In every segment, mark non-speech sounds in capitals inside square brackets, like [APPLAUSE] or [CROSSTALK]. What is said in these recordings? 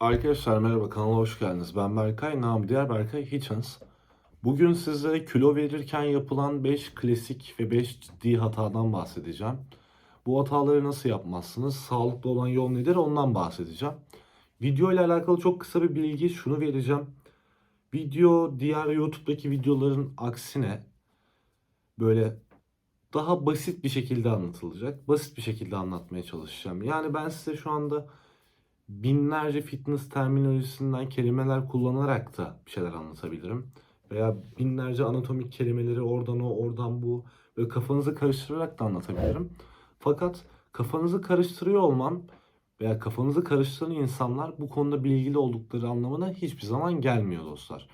Arkadaşlar merhaba kanala hoş geldiniz. Ben Berkay, namı diğer Berkay Hitchens. Bugün sizlere kilo verirken yapılan 5 klasik ve 5 ciddi hatadan bahsedeceğim. Bu hataları nasıl yapmazsınız? Sağlıklı olan yol nedir? Ondan bahsedeceğim. Video ile alakalı çok kısa bir bilgi şunu vereceğim. Video diğer YouTube'daki videoların aksine böyle daha basit bir şekilde anlatılacak. Basit bir şekilde anlatmaya çalışacağım. Yani ben size şu anda binlerce fitness terminolojisinden kelimeler kullanarak da bir şeyler anlatabilirim. Veya binlerce anatomik kelimeleri oradan o, oradan bu böyle kafanızı karıştırarak da anlatabilirim. Fakat kafanızı karıştırıyor olmam veya kafanızı karıştıran insanlar bu konuda bilgili oldukları anlamına hiçbir zaman gelmiyor dostlar.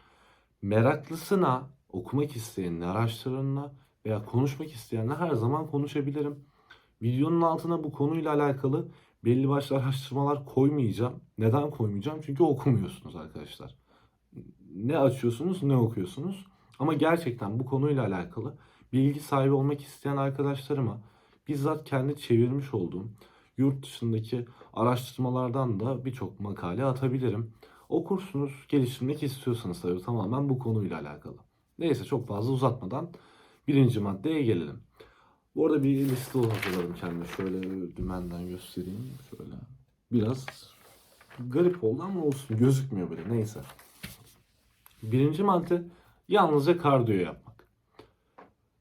Meraklısına, okumak isteyenine, araştıranına veya konuşmak isteyenle her zaman konuşabilirim. Videonun altına bu konuyla alakalı belli başlı araştırmalar koymayacağım. Neden koymayacağım? Çünkü okumuyorsunuz arkadaşlar. Ne açıyorsunuz ne okuyorsunuz. Ama gerçekten bu konuyla alakalı bilgi sahibi olmak isteyen arkadaşlarıma bizzat kendi çevirmiş olduğum yurt dışındaki araştırmalardan da birçok makale atabilirim. Okursunuz, geliştirmek istiyorsanız tabii tamamen bu konuyla alakalı. Neyse çok fazla uzatmadan birinci maddeye gelelim. Bu arada bir liste hazırladım kendime. Şöyle dümenden göstereyim. Şöyle. Biraz garip oldu ama olsun. Gözükmüyor böyle. Neyse. Birinci madde yalnızca kardiyo yapmak.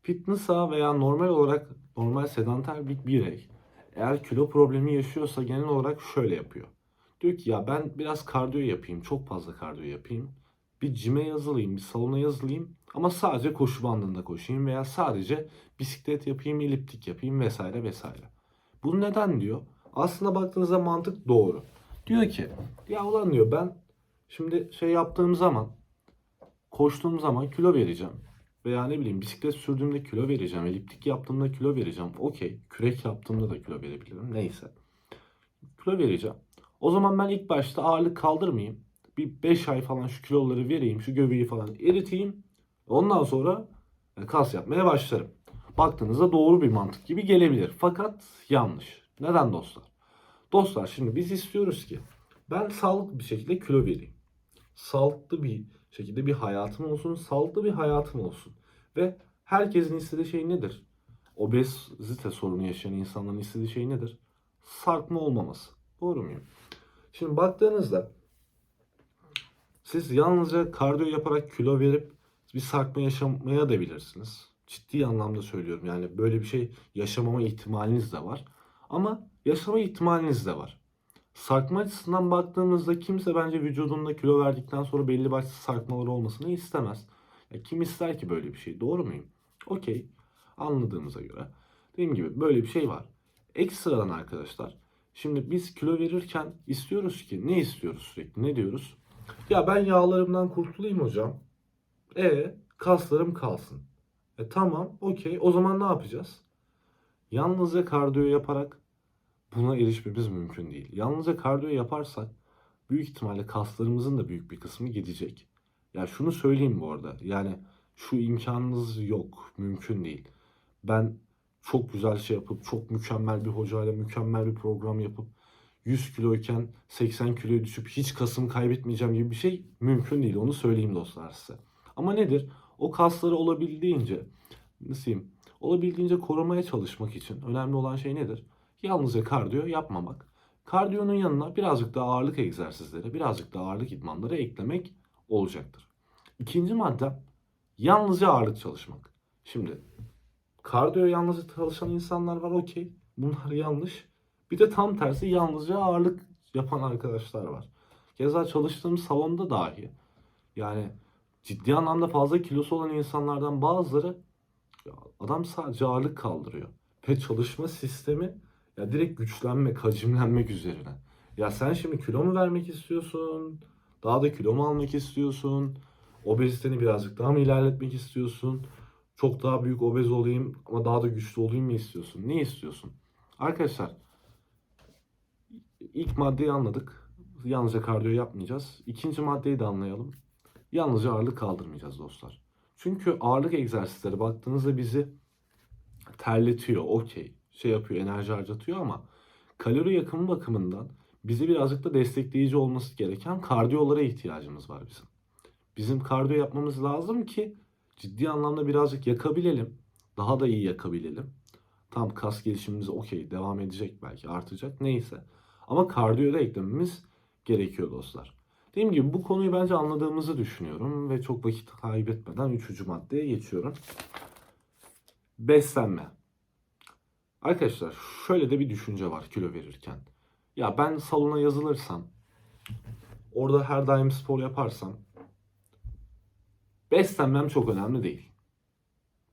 Fitness'a veya normal olarak normal sedanter bir birey eğer kilo problemi yaşıyorsa genel olarak şöyle yapıyor. Diyor ki ya ben biraz kardiyo yapayım, çok fazla kardiyo yapayım. Bir cime yazılayım, bir salona yazılayım ama sadece koşu bandında koşayım veya sadece bisiklet yapayım, eliptik yapayım vesaire vesaire. Bu neden diyor? Aslında baktığınızda mantık doğru. Diyor ki ya ulan diyor ben şimdi şey yaptığım zaman koştuğum zaman kilo vereceğim. Veya ne bileyim bisiklet sürdüğümde kilo vereceğim. Eliptik yaptığımda kilo vereceğim. Okey. Kürek yaptığımda da kilo verebilirim. Neyse. Kilo vereceğim. O zaman ben ilk başta ağırlık kaldırmayayım. Bir 5 ay falan şu kiloları vereyim. Şu göbeği falan eriteyim. Ondan sonra e, kas yapmaya başlarım. Baktığınızda doğru bir mantık gibi gelebilir. Fakat yanlış. Neden dostlar? Dostlar şimdi biz istiyoruz ki ben sağlıklı bir şekilde kilo vereyim. Sağlıklı bir şekilde bir hayatım olsun. Sağlıklı bir hayatım olsun. Ve herkesin istediği şey nedir? Obezite sorunu yaşayan insanların istediği şey nedir? Sarkma olmaması. Doğru muyum? Şimdi baktığınızda siz yalnızca kardiyo yaparak kilo verip bir sarkma yaşamaya da bilirsiniz. Ciddi anlamda söylüyorum. Yani böyle bir şey yaşamama ihtimaliniz de var. Ama yaşama ihtimaliniz de var. Sarkma açısından baktığımızda kimse bence vücudunda kilo verdikten sonra belli başlı sarkmaları olmasını istemez. Ya kim ister ki böyle bir şey? Doğru muyum? Okey. Anladığımıza göre. Dediğim gibi böyle bir şey var. Ekstradan arkadaşlar. Şimdi biz kilo verirken istiyoruz ki ne istiyoruz sürekli? Ne diyoruz? Ya ben yağlarımdan kurtulayım hocam. E kaslarım kalsın. E tamam okey o zaman ne yapacağız? Yalnızca kardiyo yaparak buna erişmemiz mümkün değil. Yalnızca kardiyo yaparsak büyük ihtimalle kaslarımızın da büyük bir kısmı gidecek. Ya şunu söyleyeyim bu arada. Yani şu imkanınız yok. Mümkün değil. Ben çok güzel şey yapıp çok mükemmel bir hocayla mükemmel bir program yapıp 100 kiloyken 80 kiloya düşüp hiç kasım kaybetmeyeceğim gibi bir şey mümkün değil. Onu söyleyeyim dostlar size. Ama nedir? O kasları olabildiğince nasıl diyeyim? Olabildiğince korumaya çalışmak için önemli olan şey nedir? Yalnızca kardiyo yapmamak. Kardiyonun yanına birazcık daha ağırlık egzersizleri, birazcık daha ağırlık idmanları eklemek olacaktır. İkinci madde yalnızca ağırlık çalışmak. Şimdi kardiyo yalnızca çalışan insanlar var okey. Bunlar yanlış. Bir de tam tersi yalnızca ağırlık yapan arkadaşlar var. Keza çalıştığım salonda dahi yani ciddi anlamda fazla kilosu olan insanlardan bazıları adam sadece ağırlık kaldırıyor. Ve çalışma sistemi ya direkt güçlenmek, hacimlenmek üzerine. Ya sen şimdi kilo mu vermek istiyorsun? Daha da kilo mu almak istiyorsun? Obeziteni birazcık daha mı ilerletmek istiyorsun? Çok daha büyük obez olayım ama daha da güçlü olayım mı istiyorsun? Ne istiyorsun? Arkadaşlar ilk maddeyi anladık. Yalnızca kardiyo yapmayacağız. İkinci maddeyi de anlayalım. Yalnızca ağırlık kaldırmayacağız dostlar. Çünkü ağırlık egzersizleri baktığınızda bizi terletiyor, okey. Şey yapıyor, enerji harcatıyor ama kalori yakımı bakımından bizi birazcık da destekleyici olması gereken kardiyolara ihtiyacımız var bizim. Bizim kardiyo yapmamız lazım ki ciddi anlamda birazcık yakabilelim. Daha da iyi yakabilelim. Tam kas gelişimimiz okey devam edecek belki artacak neyse. Ama kardiyo da eklememiz gerekiyor dostlar. Dediğim gibi bu konuyu bence anladığımızı düşünüyorum ve çok vakit kaybetmeden üçüncü maddeye geçiyorum. Beslenme. Arkadaşlar şöyle de bir düşünce var kilo verirken. Ya ben salona yazılırsam, orada her daim spor yaparsam beslenmem çok önemli değil.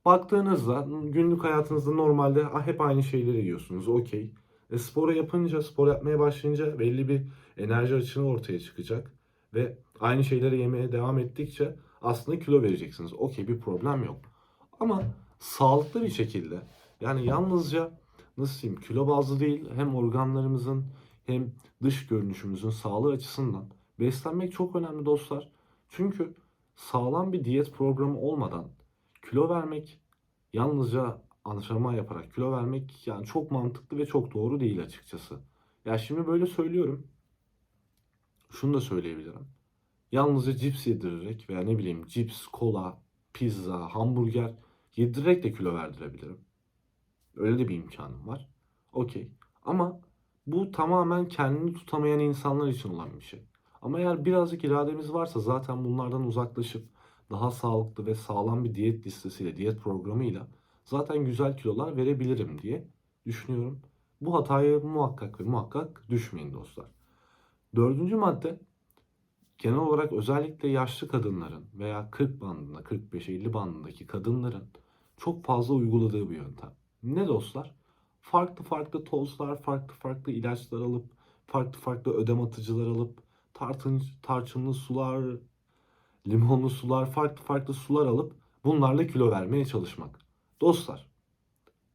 Baktığınızda günlük hayatınızda normalde "Ah, hep aynı şeyleri yiyorsunuz. Okey. E, spora yapınca, spor yapmaya başlayınca belli bir enerji açığı ortaya çıkacak. Ve aynı şeyleri yemeye devam ettikçe aslında kilo vereceksiniz. Okey bir problem yok. Ama sağlıklı bir şekilde yani yalnızca nasıl diyeyim kilo bazlı değil hem organlarımızın hem dış görünüşümüzün sağlığı açısından beslenmek çok önemli dostlar. Çünkü sağlam bir diyet programı olmadan kilo vermek yalnızca antrenman yaparak kilo vermek yani çok mantıklı ve çok doğru değil açıkçası. Ya şimdi böyle söylüyorum. Şunu da söyleyebilirim. Yalnızca cips yedirerek veya ne bileyim cips, kola, pizza, hamburger yedirerek de kilo verdirebilirim. Öyle de bir imkanım var. Okey. Ama bu tamamen kendini tutamayan insanlar için olan bir şey. Ama eğer birazcık irademiz varsa zaten bunlardan uzaklaşıp daha sağlıklı ve sağlam bir diyet listesiyle, diyet programıyla zaten güzel kilolar verebilirim diye düşünüyorum. Bu hataya muhakkak ve muhakkak düşmeyin dostlar. Dördüncü madde genel olarak özellikle yaşlı kadınların veya 40 bandında, 45-50 bandındaki kadınların çok fazla uyguladığı bir yöntem. Ne dostlar? Farklı farklı tozlar, farklı farklı ilaçlar alıp, farklı farklı ödem atıcılar alıp, tartın, tarçınlı sular, limonlu sular, farklı farklı sular alıp bunlarla kilo vermeye çalışmak. Dostlar,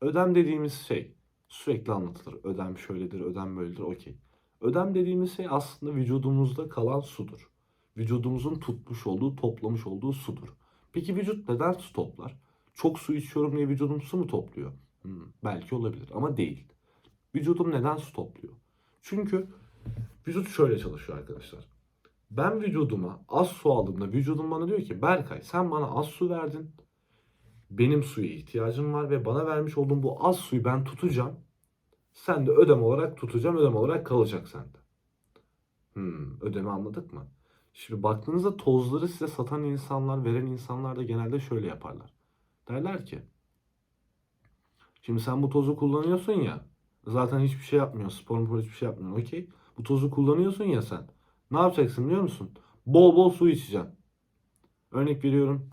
ödem dediğimiz şey sürekli anlatılır. Ödem şöyledir, ödem böyledir, okey. Ödem dediğimiz şey aslında vücudumuzda kalan sudur. Vücudumuzun tutmuş olduğu, toplamış olduğu sudur. Peki vücut neden su toplar? Çok su içiyorum diye vücudum su mu topluyor? Hmm, belki olabilir ama değil. Vücudum neden su topluyor? Çünkü vücut şöyle çalışıyor arkadaşlar. Ben vücuduma az su aldığımda vücudum bana diyor ki Berkay sen bana az su verdin. Benim suya ihtiyacım var ve bana vermiş olduğun bu az suyu ben tutacağım. Sen de ödem olarak tutacağım, ödem olarak kalacak sende. Hmm, ödemi anladık mı? Şimdi baktığınızda tozları size satan insanlar, veren insanlar da genelde şöyle yaparlar. Derler ki, şimdi sen bu tozu kullanıyorsun ya, zaten hiçbir şey yapmıyorsun, spor spor hiçbir şey yapmıyorsun, okey. Bu tozu kullanıyorsun ya sen. Ne yapacaksın biliyor musun? Bol bol su içeceksin. Örnek veriyorum,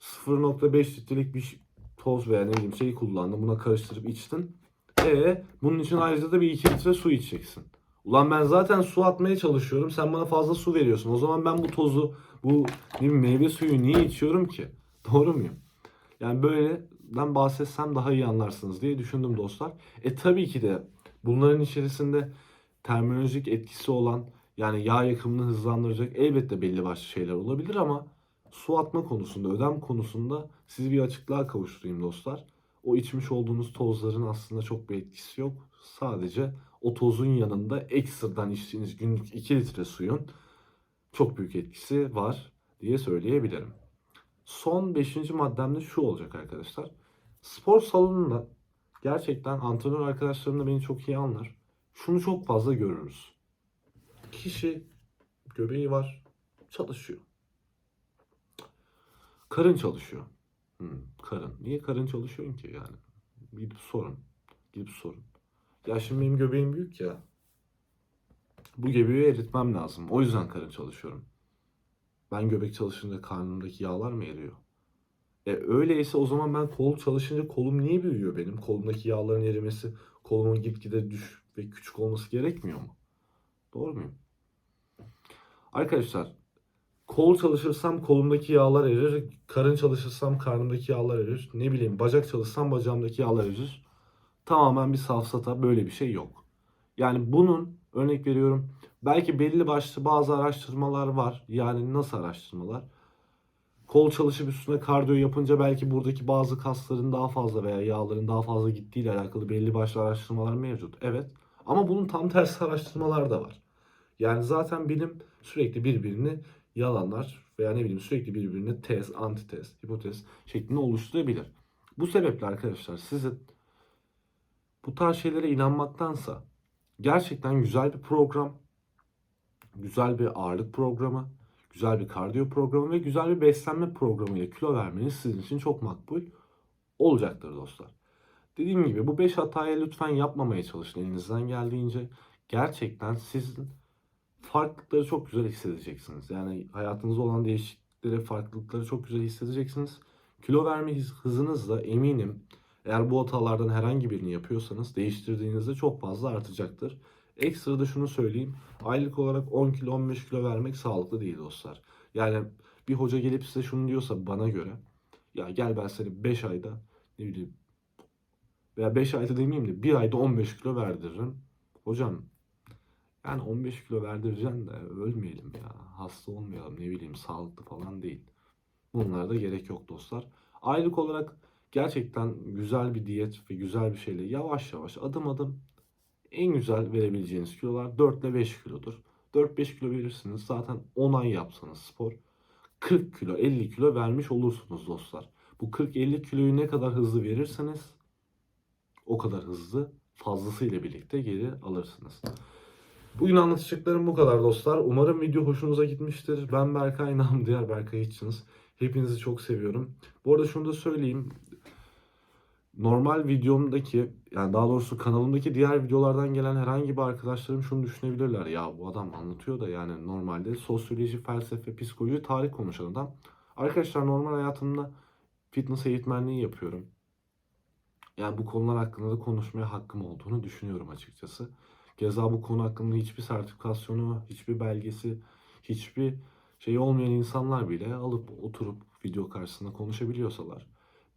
0.5 litrelik bir toz veya ne bileyim şey kullandın, buna karıştırıp içtin. E bunun için ayrıca da bir 2 litre su içeceksin. Ulan ben zaten su atmaya çalışıyorum. Sen bana fazla su veriyorsun. O zaman ben bu tozu, bu bileyim, meyve suyu niye içiyorum ki? [LAUGHS] Doğru muyum? Yani böyle ben bahsetsem daha iyi anlarsınız diye düşündüm dostlar. E tabii ki de bunların içerisinde terminolojik etkisi olan yani yağ yakımını hızlandıracak elbette belli başlı şeyler olabilir ama su atma konusunda, ödem konusunda sizi bir açıklığa kavuşturayım dostlar. O içmiş olduğunuz tozların aslında çok bir etkisi yok. Sadece o tozun yanında ekstradan içtiğiniz günlük 2 litre suyun çok büyük etkisi var diye söyleyebilirim. Son 5. maddem de şu olacak arkadaşlar. Spor salonunda gerçekten antrenör arkadaşlarım da beni çok iyi anlar. Şunu çok fazla görürüz. Kişi göbeği var, çalışıyor. Karın çalışıyor. Hmm, karın. Niye karın çalışıyorsun ki yani? Gidip sorun. Gidip sorun. Ya şimdi benim göbeğim büyük ya. Bu göbeği eritmem lazım. O yüzden karın çalışıyorum. Ben göbek çalışınca karnımdaki yağlar mı eriyor? E öyleyse o zaman ben kol çalışınca kolum niye büyüyor benim? Kolumdaki yağların erimesi kolumun gitgide düş ve küçük olması gerekmiyor mu? Doğru muyum? Arkadaşlar kol çalışırsam kolumdaki yağlar erir. Karın çalışırsam karnımdaki yağlar erir. Ne bileyim bacak çalışsam bacağımdaki yağlar erir. Tamamen bir safsata böyle bir şey yok. Yani bunun örnek veriyorum belki belli başlı bazı araştırmalar var. Yani nasıl araştırmalar? Kol çalışıp üstüne kardiyo yapınca belki buradaki bazı kasların daha fazla veya yağların daha fazla gittiği ile alakalı belli başlı araştırmalar mevcut. Evet. Ama bunun tam tersi araştırmalar da var. Yani zaten bilim sürekli birbirini yalanlar veya ne bileyim sürekli birbirini tez, antitez, hipotez şeklinde oluşturabilir. Bu sebeple arkadaşlar sizin bu tarz şeylere inanmaktansa gerçekten güzel bir program, güzel bir ağırlık programı, güzel bir kardiyo programı ve güzel bir beslenme programıyla kilo vermeniz sizin için çok makbul olacaktır dostlar. Dediğim gibi bu 5 hatayı lütfen yapmamaya çalışın elinizden geldiğince. Gerçekten sizin farklılıkları çok güzel hissedeceksiniz. Yani hayatınızda olan değişiklikleri, farklılıkları çok güzel hissedeceksiniz. Kilo verme hız- hızınız da eminim eğer bu hatalardan herhangi birini yapıyorsanız değiştirdiğinizde çok fazla artacaktır. Ekstra da şunu söyleyeyim. Aylık olarak 10 kilo 15 kilo vermek sağlıklı değil dostlar. Yani bir hoca gelip size şunu diyorsa bana göre ya gel ben seni 5 ayda ne bileyim veya 5 ayda demeyeyim de 1 ayda 15 kilo verdiririm. Hocam yani 15 kilo verdireceksin de ölmeyelim ya. Hasta olmayalım ne bileyim sağlıklı falan değil. Bunlara da gerek yok dostlar. Aylık olarak gerçekten güzel bir diyet ve güzel bir şeyle yavaş yavaş adım adım en güzel verebileceğiniz kilolar 4 ile 5 kilodur. 4-5 kilo verirsiniz zaten 10 ay yapsanız spor 40 kilo 50 kilo vermiş olursunuz dostlar. Bu 40-50 kiloyu ne kadar hızlı verirseniz o kadar hızlı fazlasıyla birlikte geri alırsınız. Bugün anlatacaklarım bu kadar dostlar. Umarım video hoşunuza gitmiştir. Ben Berkay, nam [LAUGHS] diğer Berkay Hitchens. Hepinizi çok seviyorum. Bu arada şunu da söyleyeyim. Normal videomdaki yani daha doğrusu kanalımdaki diğer videolardan gelen herhangi bir arkadaşlarım şunu düşünebilirler. Ya bu adam anlatıyor da yani normalde sosyoloji, felsefe, psikoloji, tarih konuşan adam. Arkadaşlar normal hayatımda fitness eğitmenliği yapıyorum. Yani bu konular hakkında da konuşmaya hakkım olduğunu düşünüyorum açıkçası. Keza bu konu hakkında hiçbir sertifikasyonu, hiçbir belgesi, hiçbir şey olmayan insanlar bile alıp oturup video karşısında konuşabiliyorsalar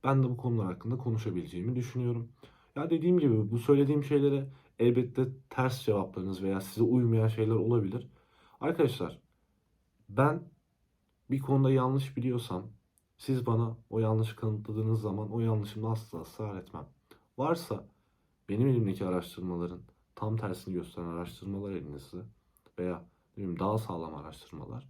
ben de bu konular hakkında konuşabileceğimi düşünüyorum. Ya dediğim gibi bu söylediğim şeylere elbette ters cevaplarınız veya size uymayan şeyler olabilir. Arkadaşlar ben bir konuda yanlış biliyorsam siz bana o yanlışı kanıtladığınız zaman o yanlışımda asla ısrar etmem. Varsa benim elimdeki araştırmaların tam tersini gösteren araştırmalar elinizde veya bileyim daha sağlam araştırmalar.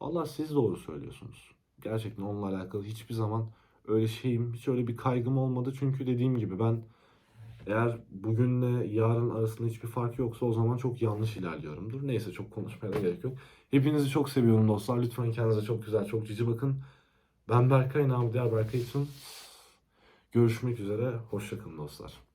Allah siz doğru söylüyorsunuz. Gerçekten onunla alakalı hiçbir zaman öyle şeyim, hiç öyle bir kaygım olmadı. Çünkü dediğim gibi ben eğer bugünle yarın arasında hiçbir fark yoksa o zaman çok yanlış ilerliyorumdur. Neyse çok konuşmaya da gerek yok. Hepinizi çok seviyorum dostlar. Lütfen kendinize çok güzel, çok cici bakın. Ben Berkay, namı diğer Berkay için. Görüşmek üzere. Hoşçakalın dostlar.